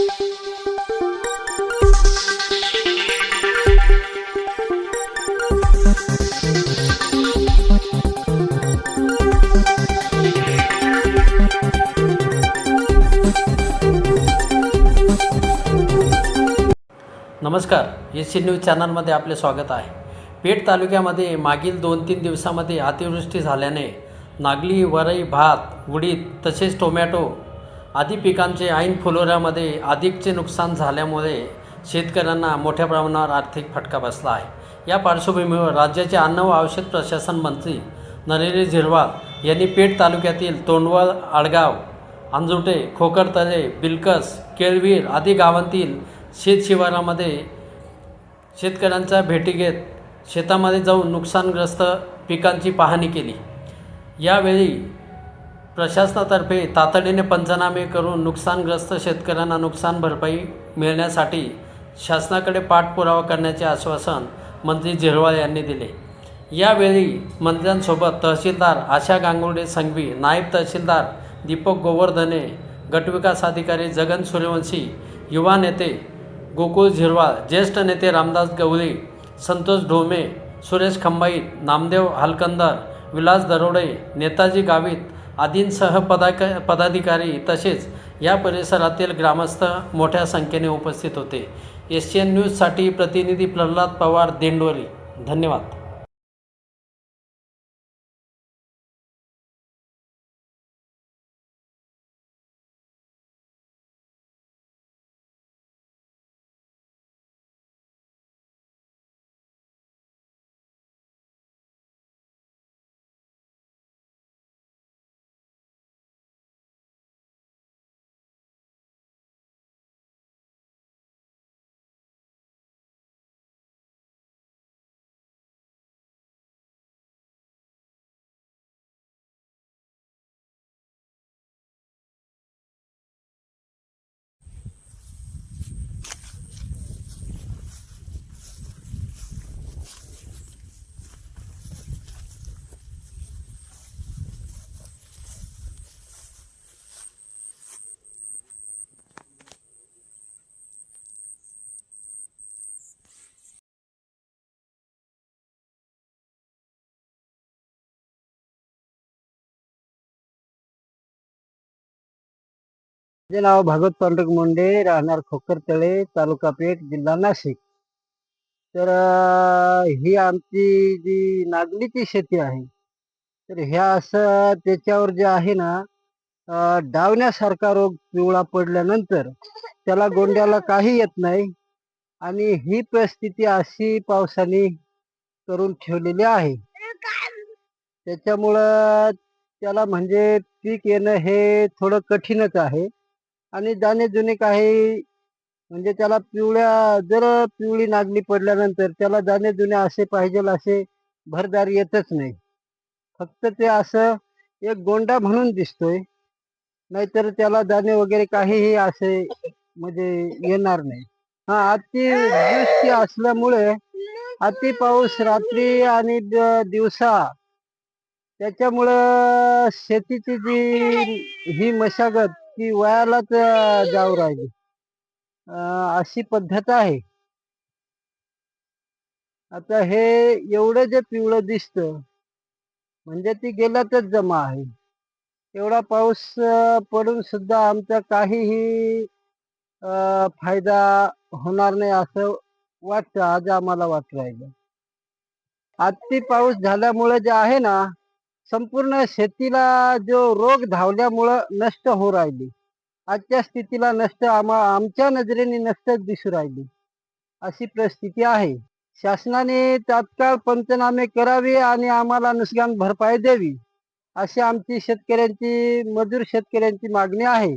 नमस्कार S C news चॅनलमध्ये आपले स्वागत आहे. पेठ तालुक्यामध्ये मागील दोन तीन दिवसामध्ये अतिवृष्टी झाल्याने नागली वरई भात उडीद तसेच टोमॅटो आदी पिकांचे ऐन फुलोऱ्यामध्ये अधिकचे नुकसान झाल्यामुळे शेतकऱ्यांना मोठ्या प्रमाणावर आर्थिक फटका बसला आहे. या पार्श्वभूमीवर राज्याचे अन्न व औषध प्रशासन मंत्री नरेंद्र झिरवाल यांनी पेठ तालुक्यातील तोंडवळ आडगाव अंजुटे खोकरतळे बिलकस केळवीर आदी गावांतील शेत शिवारामध्ये शेतकऱ्यांच्या भेटी घेत शेतामध्ये जाऊन नुकसानग्रस्त पिकांची पाहणी केली. यावेळी प्रशासनातर्फे तातडीने पंचनामे करून नुकसानग्रस्त शेतकऱ्यांना नुकसान भरपाई मिळण्यासाठी शासनाकडे पाठपुरावा करण्याचे आश्वासन मंत्री झिरवाळ यांनी दिले. यावेळी मंत्र्यांसोबत तहसीलदार आशा गांगुर्डे संघवी नायब तहसीलदार दीपक गोवर्धने गटविकास अधिकारी जगन सूर्यवंशी युवा नेते गोकुळ झिरवाळ ज्येष्ठ नेते रामदास गवळी संतोष ढोमे सुरेश खंबाईत नामदेव हालकंदर विलास दरोडे नेताजी गावित आदींसह पदाक पदाधिकारी तसेच या परिसरातील ग्रामस्थ मोठ्या संख्येने उपस्थित होते. एशियन न्यूजसाठी प्रतिनिधी प्रल्हाद पवार देंडोरी. धन्यवाद. माझे नाव भागवत पांडुरंग मुंडे राहणार खोकरतळे तालुका पेठ जिल्हा नाशिक. तर ही आमची जी नागलीची शेती आहे तर ह्या असं त्याच्यावर जे आहे ना डावण्यासारखा रोग पिवळा पडल्यानंतर त्याला गोंड्याला काही येत नाही आणि ही परिस्थिती अशी पावसाने करून ठेवलेली आहे. त्याच्यामुळं त्याला म्हणजे पीक येणं हे थोडं कठीणच आहे. आणि दाणे जुने काही म्हणजे त्याला पिवळ्या जर पिवळी नागली पडल्यानंतर त्याला दाणे जुने असे पाहिजे असे भरदार येतच नाही. फक्त ते असं एक गोंडा म्हणून दिसतोय नाहीतर त्याला दाणे वगैरे काहीही असे म्हणजे येणार नाही. हा अतिवृष्टी असल्यामुळे अति पाऊस रात्री आणि द- दिवसा त्याच्यामुळं शेतीची जी ही मशागत ती वयालाच जाऊ राहिली. अशी पद्धत आहे. आता हे एवढं जे पिवळं दिसत म्हणजे ती गेल्यातच जमा आहे. एवढा पाऊस पडून सुद्धा आमचा काहीही फायदा होणार नाही असं वाटतं आज आम्हाला वाटत राहिलं. अति पाऊस झाल्यामुळे जे आहे ना संपूर्ण शेतीला जो रोग धावल्यामुळं नष्ट होऊ राहिली. आजच्या स्थितीला नष्ट आम्हा आमच्या नजरेने नष्टच दिसू राहिली. अशी परिस्थिती आहे. शासनाने तात्काळ पंचनामे करावे आणि आम्हाला नुकसान भरपाई द्यावी अशी आमची शेतकऱ्यांची मजूर शेतकऱ्यांची मागणी आहे.